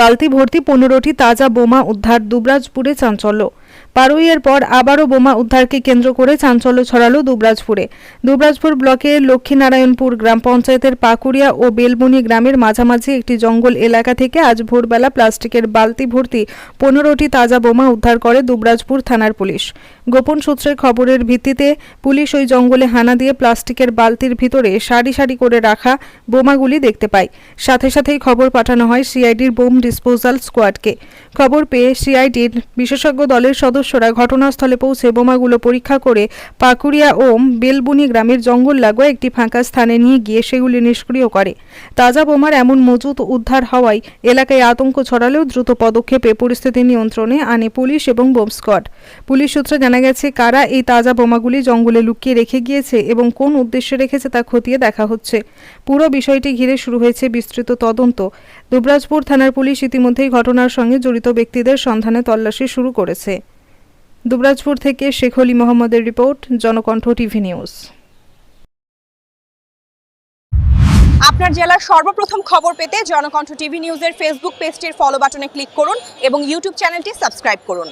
বালতি ভর্তি পনেরোটি তাজা বোমা উদ্ধার দুবরাজপুরে চাঞ্চল্য। পারুইয়ের পর আবারও বোমা উদ্ধারকে কেন্দ্র করে চাঞ্চল্য ছড়ালো দুবরাজপুরে। দুবরাজপুর ব্লকের লক্ষ্মীনারায়ণপুর গ্রাম পঞ্চায়েতের পাকুড়িয়া ও বেলবনি গ্রামের মাঝামাঝি একটি জঙ্গল এলাকা থেকে আজ ভোরবেলা প্লাস্টিকের বালতি ভর্তি পনেরোটি তাজা বোমা উদ্ধার করে দুবরাজপুর থানার পুলিশ। গোপন সূত্রে খবরের ভিত্তিতে পুলিশ ওই জঙ্গলে হানা দিয়ে প্লাস্টিকের বালতির ভিতরে সারি সারি করে রাখা বোমাগুলি দেখতে পায়। সাথে সাথেই খবর পাঠানো হয় সিআইডির বোম ডিসপোজাল স্কোয়াডকে। খবর পেয়ে সিআইডির বিশেষজ্ঞ দলের সদস্যরা ঘটনাস্থলে পৌঁছে বোমাগুলো পরীক্ষা করে পাকুড়িয়া ও বেলবুনি গ্রামের জঙ্গল লাগোয়া একটি ফাঁকা স্থানে নিয়ে গিয়ে সেগুলি নিষ্ক্রিয় করে। তাজা বোমার এমন মজুত উদ্ধার হওয়ায় এলাকায় আতঙ্ক ছড়ালেও দ্রুত পদক্ষেপে পরিস্থিতি নিয়ন্ত্রণে আনে পুলিশ এবং বোম স্কোয়াড। পুলিশ সূত্রে জানা গেছে, কারা এই তাজা বোমাগুলি জঙ্গলে লুকিয়ে রেখে গিয়েছে এবং কোন উদ্দেশ্যে রেখেছে তা খতিয়ে দেখা হচ্ছে। পুরো বিষয়টি ঘিরে শুরু হয়েছে বিস্তৃত তদন্ত। দুবরাজপুর থানার পুলিশ ইতিমধ্যেই ঘটনার সঙ্গে জড়িত ব্যক্তিদের সন্ধানে তল্লাশি শুরু করেছে। দুবরাজপুর থেকে শেখ অলি মোহাম্মদের রিপোর্ট, জনকণ্ঠ টিভি নিউজ। আপনার জেলার সর্বপ্রথম খবর পেতে জনকণ্ঠ টিভি নিউজের ফেসবুক পেজটির ফলো বাটনে ক্লিক করুন এবং ইউটিউব চ্যানেলটি সাবস্ক্রাইব করুন।